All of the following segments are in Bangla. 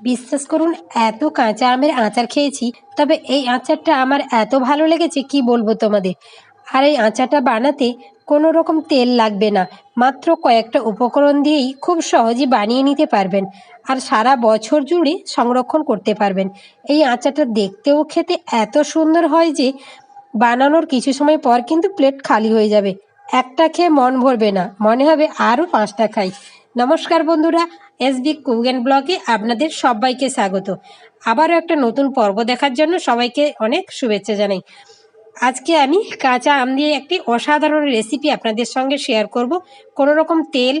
বিশ্বাস করুন, এত কাঁচা আমের আচার খেয়েছি, তবে এই আচারটা আমার এত ভালো লেগেছে কি বলব তোমাদের? আর এই আচারটা বানাতে কোনো রকম তেল লাগবে না, মাত্র কয়েকটা উপকরণ দিয়েই খুব সহজে বানিয়ে নিতে পারবেন, আর সারা বছর জুড়ে সংরক্ষণ করতে পারবেন। এই আচারটা দেখতেও খেতে এত সুন্দর হয় যে, বানানোর কিছু সময় পর কিন্তু প্লেট খালি হয়ে যাবে। একটা খেয়ে মন ভরবে না, মনে হবে আরও পাঁচটা খাই। নমস্কার বন্ধুরা এসবি কুক অ্যান্ড ব্লগে আপনাদের সবাইকে স্বাগত। আবারও একটা নতুন পর্ব দেখার জন্য সবাইকে অনেক শুভেচ্ছা জানাই। আজকে আমি কাঁচা আম দিয়ে একটি অসাধারণ রেসিপি আপনাদের সঙ্গে শেয়ার করব। কোনো রকম তেল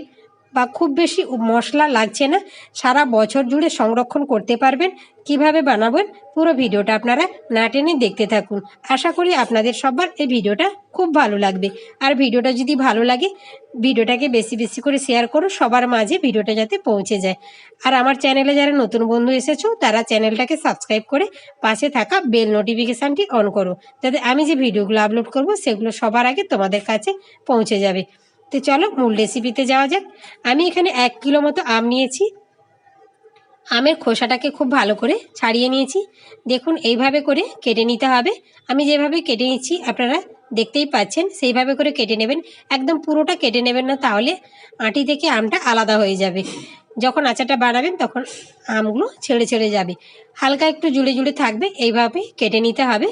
বা খুব বেশি মশলা লাগছে না, সারা বছর জুড়ে সংরক্ষণ করতে পারবেন। কীভাবে বানাবেন পুরো ভিডিওটা আপনারা না টেনে দেখতে থাকুন। আশা করি আপনাদের সবার এই ভিডিওটা খুব ভালো লাগবে। আর ভিডিওটা যদি ভালো লাগে, ভিডিওটাকে বেশি বেশি করে শেয়ার করো, সবার মাঝে ভিডিওটা যাতে পৌঁছে যায়। আর আমার চ্যানেলে যারা নতুন বন্ধু এসেছ, তারা চ্যানেলটাকে সাবস্ক্রাইব করে পাশে থাকা বেল নোটিফিকেশানটি অন করো। যাতে আমি যে ভিডিওগুলো আপলোড করব, সেগুলো সবার আগে তোমাদের কাছে পৌঁছে যাবে। তো চলো মূল রেসিপিতে যাওয়া যাক। আমি এখানে এক কিলো মতো আম নিয়েছি। আমের খোসাটাকে খুব ভালো করে ছাড়িয়ে নিয়েছি। দেখুন, এইভাবে করে কেটে নিতে হবে। আমি যেভাবে কেটে নিচ্ছি, আপনারা দেখতেই পাচ্ছেন, সেইভাবে করে কেটে নেবেন। একদম পুরোটা কেটে নেবেন না, তাহলে আঁটি থেকে আমটা আলাদা হয়ে যাবে। যখন আচারটা বানাবেন, তখন আমগুলো ছেড়ে ছেড়ে যাবে। হালকা একটু জুড়ে জুড়ে থাকবে এইভাবে কেটে নিতে হবে।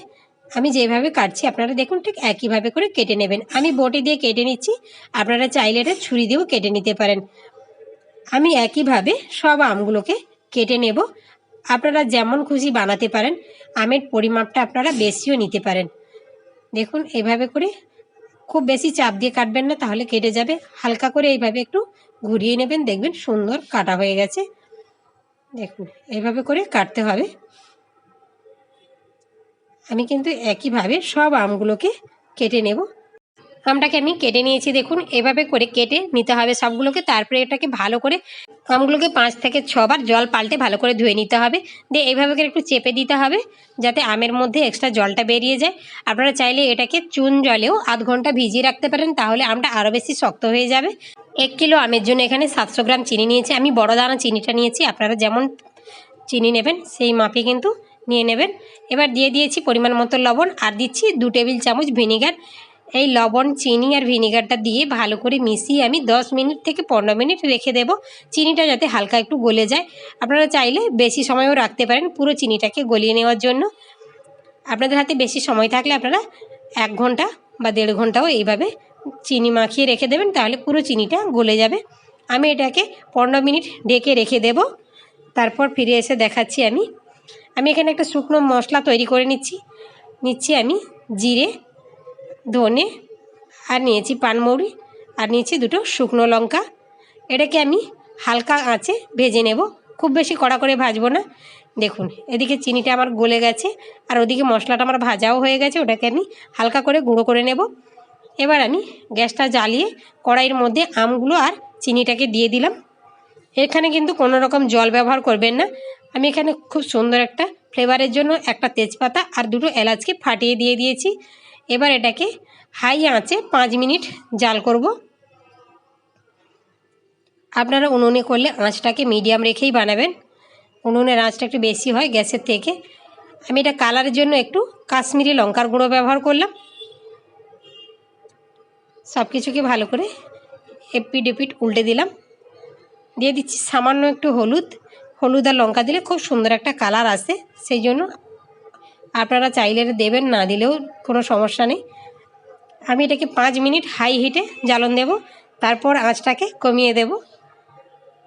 আমি যেভাবে কাটছি, আপনারা দেখুন ঠিক একইভাবে করে কেটে নেবেন। আমি বটি দিয়ে কেটে নিচ্ছি, আপনারা চাইলে এটা ছুরি দিয়েও কেটে নিতে পারেন। আমি একইভাবে সব আমগুলোকে কেটে নেব। আপনারা যেমন খুশি বানাতে পারেন, আমের পরিমাপটা আপনারা বেশিও নিতে পারেন। দেখুন এইভাবে করে খুব বেশি চাপ দিয়ে কাটবেন না, তাহলে কেটে যাবে। হালকা করে এইভাবে একটু ঘুরিয়ে নেবেন, দেখবেন সুন্দর কাটা হয়ে গেছে। দেখুন এইভাবে করে কাটতে হবে। আমি কিন্তু একইভাবে সব আমগুলোকে কেটে নেব। আমটাকে আমি কেটে নিয়েছি, দেখুন, এভাবে করে কেটে নিতে হবে সবগুলোকে। তারপরে এটাকে ভালো করে আমগুলোকে পাঁচ থেকে ছবার জল পাল্টে ভালো করে ধুয়ে নিতে হবে। দিয়ে এইভাবে করে একটু চেপে দিতে হবে যাতে আমের মধ্যে এক্সট্রা জলটা বেরিয়ে যায়। আপনারা চাইলে এটাকে চুন জলেও আধ ঘণ্টা ভিজিয়ে রাখতে পারেন, তাহলে আমটা আরও বেশি শক্ত হয়ে যাবে। এক কিলো আমের জন্য এখানে সাতশো গ্রাম চিনি নিয়েছি। আমি বড় দানা চিনিটা নিয়েছি, আপনারা যেমন চিনি নেবেন, সেই মাপে কিন্তু নিয়ে নেবেন। এবার দিয়ে দিয়েছি পরিমাণ মতো লবণ আর দিচ্ছি দু টেবিল চামচ ভিনিগার। এই লবণ, চিনি আর ভিনিগারটা দিয়ে ভালো করে মিশিয়ে আমি 10 মিনিট থেকে পনেরো মিনিট রেখে দেব। চিনিটা যাতে হালকা একটু গলে যায়। আপনারা চাইলে বেশি সময়ও রাখতে পারেন পুরো চিনিটাকে গলিয়ে নেওয়ার জন্য। আপনাদের হাতে বেশি সময় থাকলে আপনারা এক ঘণ্টা বা দেড় ঘন্টাও এইভাবে চিনি মাখিয়ে রেখে দেবেন, তাহলে পুরো চিনিটা গলে যাবে। আমি এটাকে পনেরো মিনিট ঢেকে রেখে দেব। তারপর ফিরে এসে দেখাচ্ছি আমি আমি এখানে একটা শুকনো মশলা তৈরি করে নিচ্ছি। নিচ্ছি আমি জিরে, ধনে আর নিয়েছি পানমৌরি আর নিয়েছি দুটো শুকনো লঙ্কা। এটাকে আমি হালকা আঁচে ভেজে নেব। খুব বেশি কড়া করে ভাজবো না। দেখুন, এদিকে চিনিটা আমার গলে গেছে আর ওদিকে মশলাটা আমার ভাজাও হয়ে গেছে। ওটাকে আমি হালকা করে গুঁড়ো করে নেব। এবার আমি গ্যাসটা জ্বালিয়ে কড়াইয়ের মধ্যে আমগুলো আর চিনিটাকে দিয়ে দিলাম। এখানে কিন্তু কোনো রকম জল ব্যবহার করবেন না। আমি এখানে খুব সুন্দর একটা ফ্লেভারের জন্য একটা তেজপাতা আর দুটো এলাচকে ফাটিয়ে দিয়ে দিয়েছি। এবার এটাকে হাই আঁচে পাঁচ মিনিট জাল করব। আপনারা উনুনে করলে আঁচটাকে মিডিয়াম রেখেই বানাবেন। উনুনের আঁচটা একটু বেশি হয় গ্যাসের থেকে। আমি এটা কালারের জন্য একটু কাশ্মীরি লঙ্কার গুঁড়ো ব্যবহার করলাম। সব কিছুকে ভালো করে এপিট এপিট উল্টে দিলাম। দিয়ে দিচ্ছি সামান্য একটু হলুদ। হলুদ আর লঙ্কা দিলে খুব সুন্দর একটা কালার আসে, সেই জন্য আপনারা চাইলে দেবেন, না দিলেও কোনো সমস্যা নেই। আমি এটাকে পাঁচ মিনিট হাই হিটে জ্বালন দেব, তারপর আঁচটাকে কমিয়ে দেব।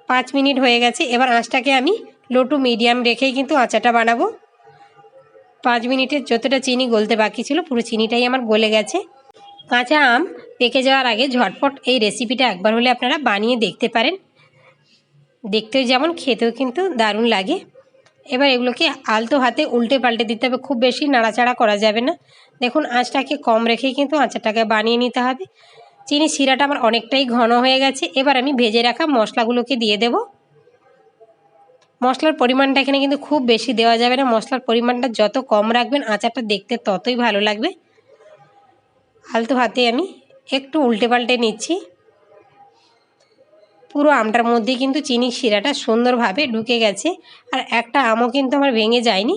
পাঁচ মিনিট হয়ে গেছে, এবার আঁচটাকে আমি লো টু মিডিয়াম রেখেই কিন্তু আঁচাটা বানাবো। পাঁচ মিনিটের যতটা চিনি গলতে বাকি ছিল, পুরো চিনিটাই আমার গলে গেছে। কাঁচা আম পেকে যাওয়ার আগে ঝটপট এই রেসিপিটা একবার হলে আপনারা বানিয়ে দেখতে পারেন। দেখতেও যেমন খেতেও কিন্তু দারুণ লাগে। এবার এগুলোকে আলতো হাতে উল্টে পাল্টে দিতে হবে, খুব বেশি নাড়াচাড়া করা যাবে না। দেখুন, আঁচটাকে কম রেখেই কিন্তু আচারটাকে বানিয়ে নিতে হবে। চিনি শিরাটা আমার অনেকটাই ঘন হয়ে গেছে, এবার আমি ভেজে রাখা মশলাগুলোকে দিয়ে দেব। মশলার পরিমাণটা এখানে কিন্তু খুব বেশি দেওয়া যাবে না। মশলার পরিমাণটা যত কম রাখবেন, আচারটা দেখতে ততই ভালো লাগবে। আলতো হাতে আমি একটু উল্টে পাল্টে নিচ্ছি। পুরো আমটার মধ্যে কিন্তু চিনির শিরাটা সুন্দরভাবে ঢুকে গেছে। আর একটা আমও কিন্তু আমার ভেঙে যায়নি।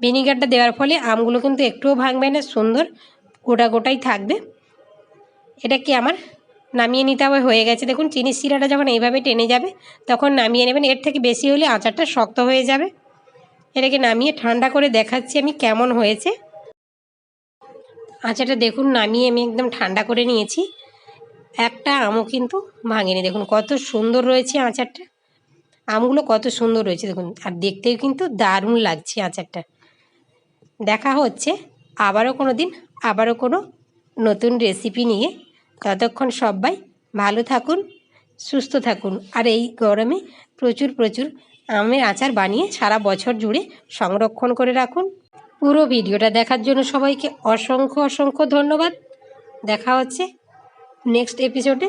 ভিনিগারটা দেওয়ার ফলে আমগুলো কিন্তু একটুও ভাঙবে না, সুন্দর গোটা গোটাই থাকবে। এটা কি আমার? নামিয়ে নিতে হবে, হয়ে গেছে। দেখুন, চিনির শিরাটা যখন এইভাবে টেনে যাবে, তখন নামিয়ে নেবেন। এর থেকে বেশি হলে আচারটা শক্ত হয়ে যাবে। এটাকে নামিয়ে ঠান্ডা করে দেখাচ্ছি আমি কেমন হয়েছে। আচারটা দেখুন, নামিয়ে আমি একদম ঠান্ডা করে নিয়েছি। একটা আমও কিন্তু ভাঙেনি। দেখুন, কত সুন্দর রয়েছে আচারটা। আমগুলো কত সুন্দর রয়েছে, দেখুন। আর দেখতেও কিন্তু দারুণ লাগছে আচারটা। দেখা হচ্ছে আবারও কোনো দিন আবারও কোনো নতুন রেসিপি নিয়ে। ততক্ষণ সবাই ভালো থাকুন, সুস্থ থাকুন। আর এই গরমে প্রচুর প্রচুর আমের আচার বানিয়ে সারা বছর জুড়ে সংরক্ষণ করে রাখুন। পুরো ভিডিওটা দেখার জন্য সবাইকে অসংখ্য অসংখ্য ধন্যবাদ। দেখা হচ্ছে নেক্সট এপিসোডে